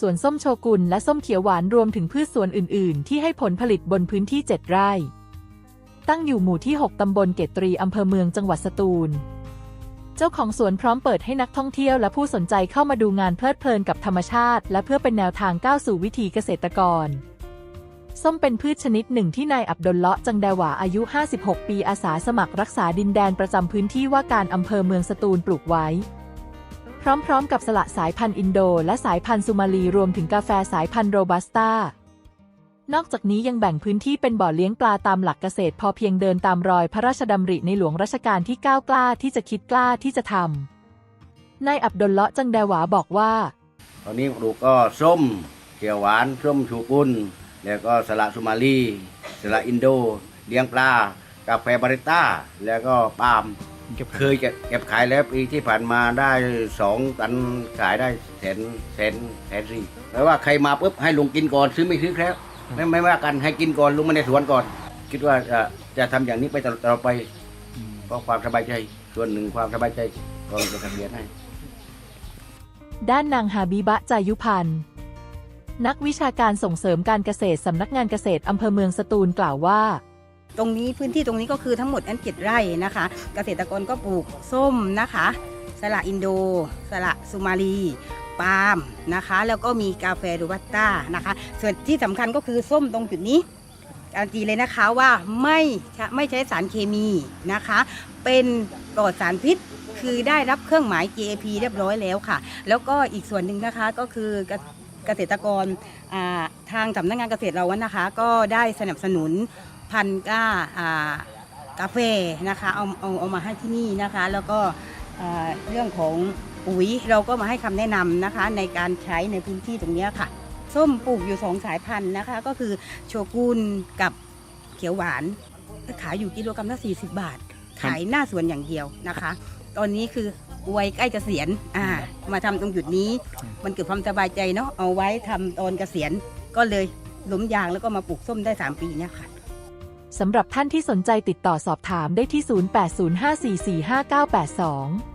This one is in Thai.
สวนส้มโชกุนและส้มเขียวหวานรวมถึงพืชสวนอื่น ๆ ที่ให้ผลผลิตบนพื้นที่ 7 ไร่ ตั้งอยู่หมู่ที่ 6 ตำบลเกตตรีอำเภอเมืองจังหวัดสตูล เจ้าของสวนพร้อมเปิดให้นักท่องเที่ยวและผู้สนใจเข้ามาดูงานเพลิดเพลินกับธรรมชาติ และเพื่อเป็นแนวทางก้าวสู่วิถีเกษตรกร ส้มเป็นพืชชนิดหนึ่งที่นายอับดุลเลาะจังแดหวาอายุ 56 ปีอาสาสมัครรักษาดินแดนประจำพื้นที่ว่าการอำเภอเมืองสตูลปลูกไว้ พร้อมๆ กับสละสายพันธุ์อินโด และสายพันธุ์ซูมาลีรวมถึงกาแฟสายพันธุ์โรบัสต้านอกจากนี้ยังแบ่งพื้นที่เป็นบ่อเลี้ยงปลาตามหลักเกษตร พอเพียงเดินตามรอยพระราชดำริในหลวงรัชกาลที่ 9 กล้าที่จะคิดกล้าที่จะทำนายอับดุลเลาะจังแดหวาบอกว่า ตอนนี้ปลูกก็ส้มเขียวหวานส้มชูกุนแล้วก็สละสุมาลีสละอินโด เลี้ยงปลา กาแฟบาริต้า แล้วก็ปาล์ม เคยจะเก็บขายแล้วปีที่ผ่านมาได้สองตันขายได้แสนแสนแสนสี่แปลว่าใครมาปุ๊บให้ลุงกินก่อนซื้อไม่ซื้อแล้วไม่ไม่ว่ากันให้กินก่อนลุงไม่ได้สวนก่อน คิดว่าจะจะทำอย่างนี้ไปตลอดตลอดไปเพราะความสบายใจส่วนหนึ่งความสบายใจก็จะทำเรียนให้ ด้านนางฮาบีบะจายุพันธ์นักวิชาการส่งเสริมการเกษตรสำนักงานเกษตรอำเภอเมืองสตูลกล่าวว่า ตรงนี้พื้นที่ตรงนี้ก็คือทั้งหมดนั้นเจ็ดไร่นะคะ เกษตรกรก็ปลูกส้มนะคะ สละอินโด สละซูมาลีปาล์มนะคะ แล้วก็มีกาแฟโรบัสต้านะคะ ส่วนที่สำคัญก็คือส้มตรงจุดนี้การนตีเลยนะคะว่าไม่ไม่ใช้สารเคมีนะคะ เป็นปลอดสารพิษคือได้รับเครื่องหมาย GAP เรียบร้อยแล้วค่ะ แล้วก็อีกส่วนหนึ่งนะคะก็คือเกษตรกรทางสำนักงานเกษตรเรานะคะ ก็ได้สนับสนุน พันธุ์กล้าอ่ากาแฟนะคะเอาเอาเอามาให้ที่นี่นะคะ แล้วก็อ่าเรื่องของปุ๋ยเราก็มาให้คำแนะนำนะคะ ในการใช้ในพื้นที่ตรงเนี้ยค่ะ ส้มปลูกอยู่สองสายพันธุ์นะคะ ก็คือโชกุนกับเขียวหวานขายอยู่กิโลกรัมละ 40 บาท ขายหน้าสวนอย่างเดียวนะคะ ตอนนี้คือวัยใกล้เกษียณอ่ามาทำตรงจุดนี้ มันเกิดความสบายใจเนาะเอาไว้ทำตอนเกษียณก็เลยล้มยางแล้วก็มาปลูกส้มได้ 3 ปีเนี่ยค่ะ สำหรับท่านที่สนใจติดต่อสอบถามได้ที่ 0805445982